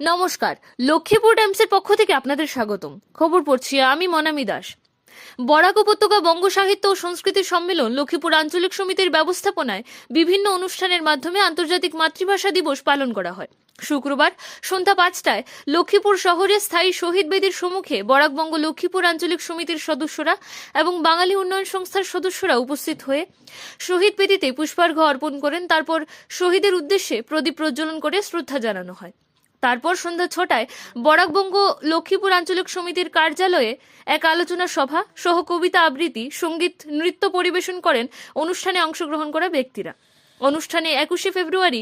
নমস্কার, লক্ষ্মীপুর টাইমসের পক্ষ থেকে আপনাদের স্বাগতম। খবর পড়ছি আমি মনামি দাস। বরাক উপত্যকা বঙ্গ সাহিত্য ও সংস্কৃতি সম্মেলন লক্ষ্মীপুর আঞ্চলিক সমিতির ব্যবস্থাপনায় বিভিন্ন অনুষ্ঠানের মাধ্যমে আন্তর্জাতিক মাতৃভাষা দিবস পালন করা হয়। শুক্রবার সন্ধ্যা পাঁচটায় লক্ষ্মীপুর শহরে স্থায়ী শহীদ বেদির সম্মুখে বরাকবঙ্গ লক্ষ্মীপুর আঞ্চলিক সমিতির সদস্যরা এবং বাঙালি উন্নয়ন সংস্থার সদস্যরা উপস্থিত হয়ে শহীদ বেদিতে পুষ্পার্ঘ অর্পণ করেন। তারপর শহীদের উদ্দেশ্যে প্রদীপ প্রজ্বলন করে শ্রদ্ধা জানানো হয়। তারপর সন্ধ্যা ছটায় বরাকবঙ্গ লক্ষ্মীপুর আঞ্চলিক সমিতির কার্যালয়ে এক আলোচনা সভা সহ কবিতা আবৃত্তি, সংগীত, নৃত্য পরিবেশন করেন অনুষ্ঠানে অংশগ্রহণ করা ব্যক্তিরা। অনুষ্ঠানে একুশে ফেব্রুয়ারি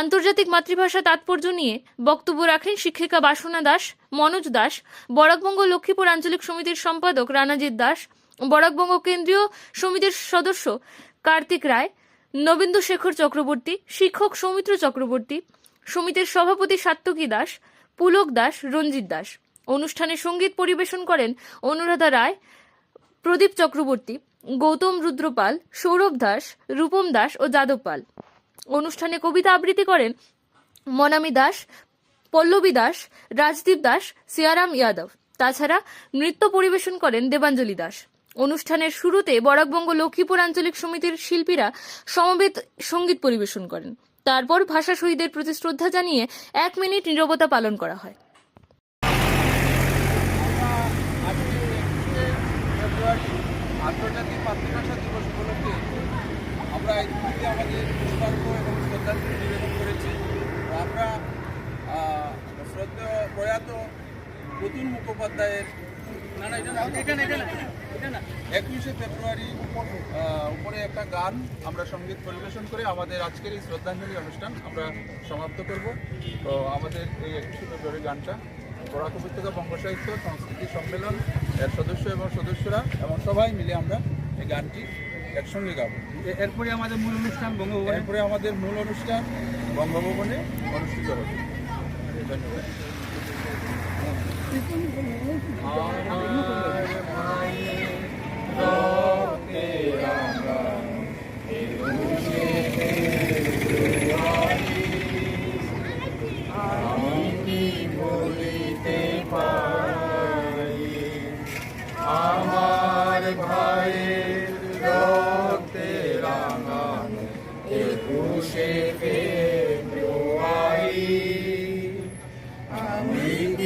আন্তর্জাতিক মাতৃভাষা তাৎপর্য নিয়ে বক্তব্য রাখেন শিক্ষিকা বাসনা দাস, মনোজ দাস, বরাকবঙ্গ লক্ষ্মীপুর আঞ্চলিক সমিতির সম্পাদক রানাজিৎ দাস, বরাকবঙ্গ কেন্দ্রীয় সমিতির সদস্য কার্তিক রায় নবেন্দু শেখর চক্রবর্তী, শিক্ষক সৌমিত্র চক্রবর্তী সমিতির সভাপতি সাত্তকী দাস, পুলক দাস, রঞ্জিত দাস। অনুষ্ঠানে সংগীত পরিবেশন করেন অনুরাধা রায়, প্রদীপ চক্রবর্তী, গৌতম রুদ্রপাল, সৌরভ দাস, রূপম দাস ও যাদব পাল। অনুষ্ঠানে কবিতা আবৃত্তি করেন মনামি দাস, পল্লবী দাস, রাজদীপ দাস, সিয়ারাম ইয়াদব। তাছাড়া নৃত্য পরিবেশন করেন দেবাঞ্জলি দাস। অনুষ্ঠানের শুরুতে বরাকবঙ্গ লক্ষ্মীপুর আঞ্চলিক সমিতির শিল্পীরা সমবেত সংগীত পরিবেশন করেন। তারপর ভাষা শহীদের প্রতি শ্রদ্ধা জানিয়ে এক মিনিট নীরবতা পালন করা হয়। আন্তর্জাতিক মাতৃভাষা দিবস উপলক্ষে আমরা এই আমাদের পুষ্পার্ঘ এবং শ্রদ্ধাঞ্জলি নিবেদন করেছি আমরা আহ, শ্রদ্ধেয় প্রয়াত প্রতুল মুখোপাধ্যায়ের একুশে ফেব্রুয়ারি একটা গান আমরা সংগীত পরিবেশন করে আমাদের আজকের এই শ্রদ্ধাঞ্জলি অনুষ্ঠান আমরা সমাপ্ত করব তো আমাদের এই একুশে ফেব্রুয়ারি গানটা বরাক উপত্যকা বঙ্গ সাহিত্য সংস্কৃতি সম্মেলন এর সদস্য এবং সদস্যরা এবং সবাই মিলে আমরা এই গানটি একসঙ্গে গাব এরপরে আমাদের মূল অনুষ্ঠান বঙ্গভবনে এরপরে আমাদের মূল অনুষ্ঠান বঙ্গভবনে অনুষ্ঠিত হবে ধন্যবাদ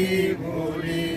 comigo, livre.